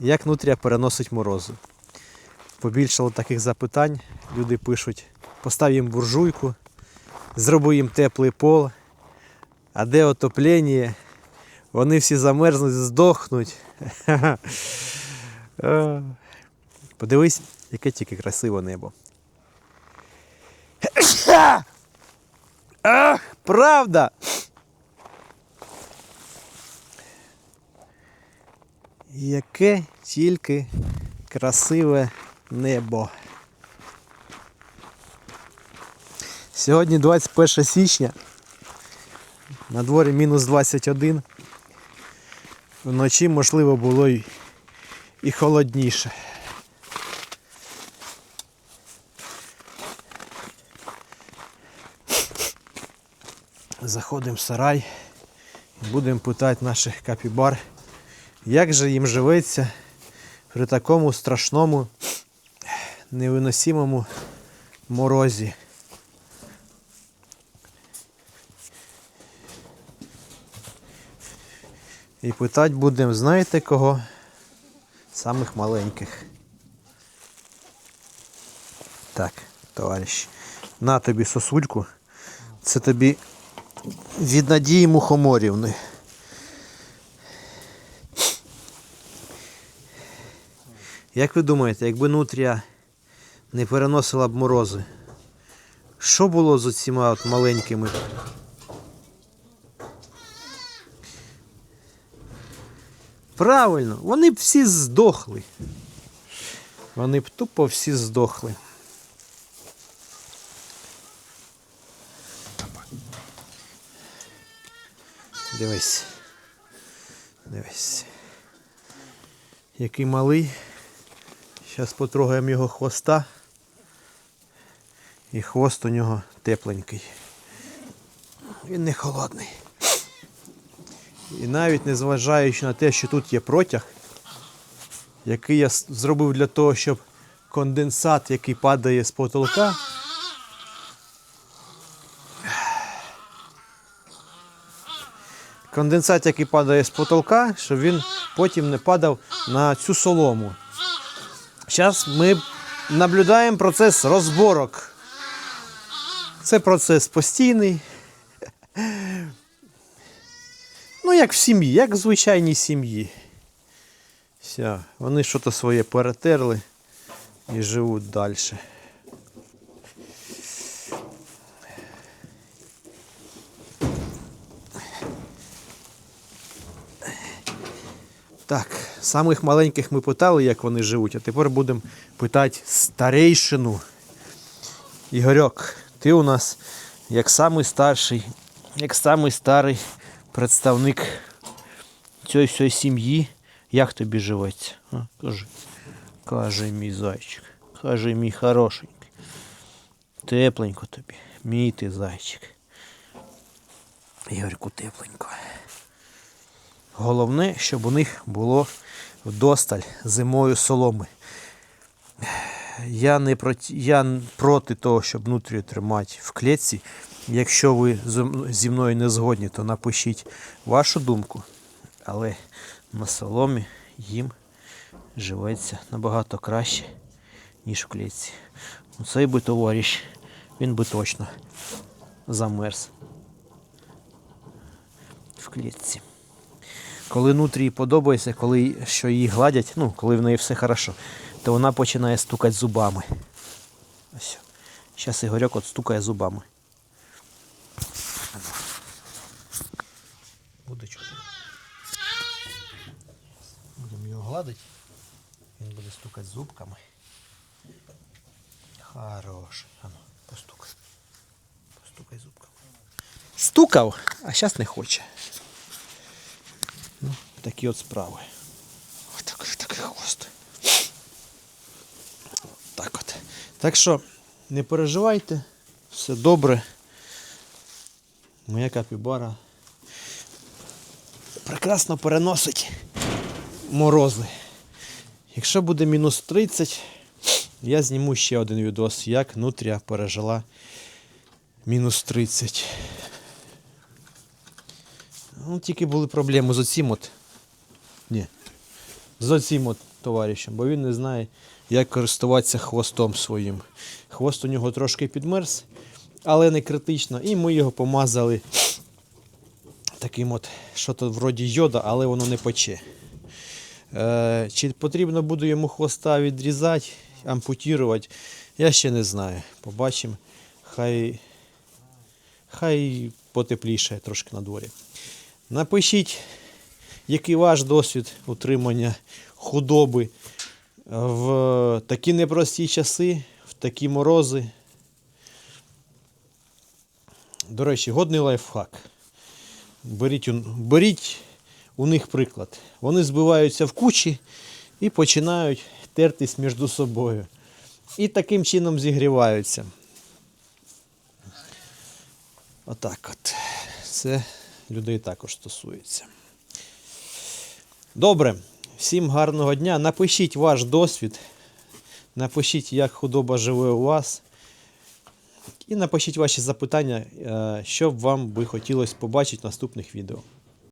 Як нутрія переносить морози? Побільшало таких запитань. Люди пишуть, постав їм буржуйку, зроби їм теплий пол. А де отоплення? Вони всі замерзнуть, здохнуть. Е, Подивись, яке тільки красиве небо. Ах, правда! Яке тільки красиве небо. Сьогодні 21 січня. На дворі мінус 21. Вночі, можливо, було й, і холодніше. Заходимо в сарай і будемо питати наших капібар, як же їм живеться при такому страшному, невиносимому морозі. І питати будемо, знаєте кого? Самих маленьких. Так, товариш, на тобі сосульку. Це тобі від Надії Мухоморівни. Як ви думаєте, якби нутрія не переносила б морози, що було з оціма от маленькими? Правильно, вони б всі здохли. Вони б тупо всі здохли. Дивись. Дивись. Який малий. Зараз потрогаємо його хвоста. І хвост у нього тепленький. Він не холодний. І навіть незважаючи на те, що тут є протяг, який я зробив для того, щоб конденсат, який падає з потолка, конденсат, який падає з потолка, щоб він потім не падав на цю солому. Зараз ми наблюдаємо процес розборок. Це процес постійний. Ну, як в сім'ї, як в звичайній сім'ї. Все, вони щось своє перетерли і живуть далі. Так, самих маленьких ми питали, як вони живуть, а тепер будемо питати старейшину. Ігорьок, ти у нас як самий старший, як самий старий представник цієї всієї сім'ї. Як тобі живеться? А, кажи. Каже мій зайчик. Каже мій хорошенький. Тепленько тобі. Мій ти зайчик. Ігорку, тепленько. Головне, щоб у них було вдосталь зимою соломи. Я не проти, я проти того, щоб нутрію тримати в клітці. Якщо ви зі мною не згодні, то напишіть вашу думку. Але на соломі їм живеться набагато краще, ніж в клітці. Цей би товариш, він би точно замерз в клітці. Коли нутрії подобається, коли що її гладять, ну, коли в неї все хорошо, то вона починає стукати зубами. Ось. Зараз Ігорьок от стукає зубами. Буде чути. Будемо його гладити. Він буде стукати зубками. Хороший. Ану, постукай. Постукай зубками. Стукав, а зараз не хоче. Ну, такі от справи. Ось такий, такий хвост. Так от. Так що не переживайте, все добре. Моя капібара прекрасно переносить морози. Якщо буде мінус 30, я зніму ще один відос, як нутрія пережила мінус 30. Ну, тільки були проблеми з оцім от. Ні. з оцим от товаришем, бо він не знає, як користуватися хвостом своїм. Хвост у нього трошки підмерз, але не критично. І ми його помазали таким от, що то вроді йода, але воно не пече. Е, чи потрібно буде йому хвоста відрізати, ампутувати, я ще не знаю. Побачимо. Хай, хай потепліше трошки на дворі. Напишіть, який ваш досвід утримання худоби в такі непрості часи, в такі морози. До речі, годний лайфхак. Беріть, беріть у них приклад. Вони збиваються в кучі і починають тертись між собою. І таким чином зігріваються. Отак от. Це людей також стосується. Добре. Всім гарного дня. Напишіть ваш досвід. Напишіть, як худоба живе у вас. І напишіть ваші запитання, е, що б вам би хотілося побачити в наступних відео.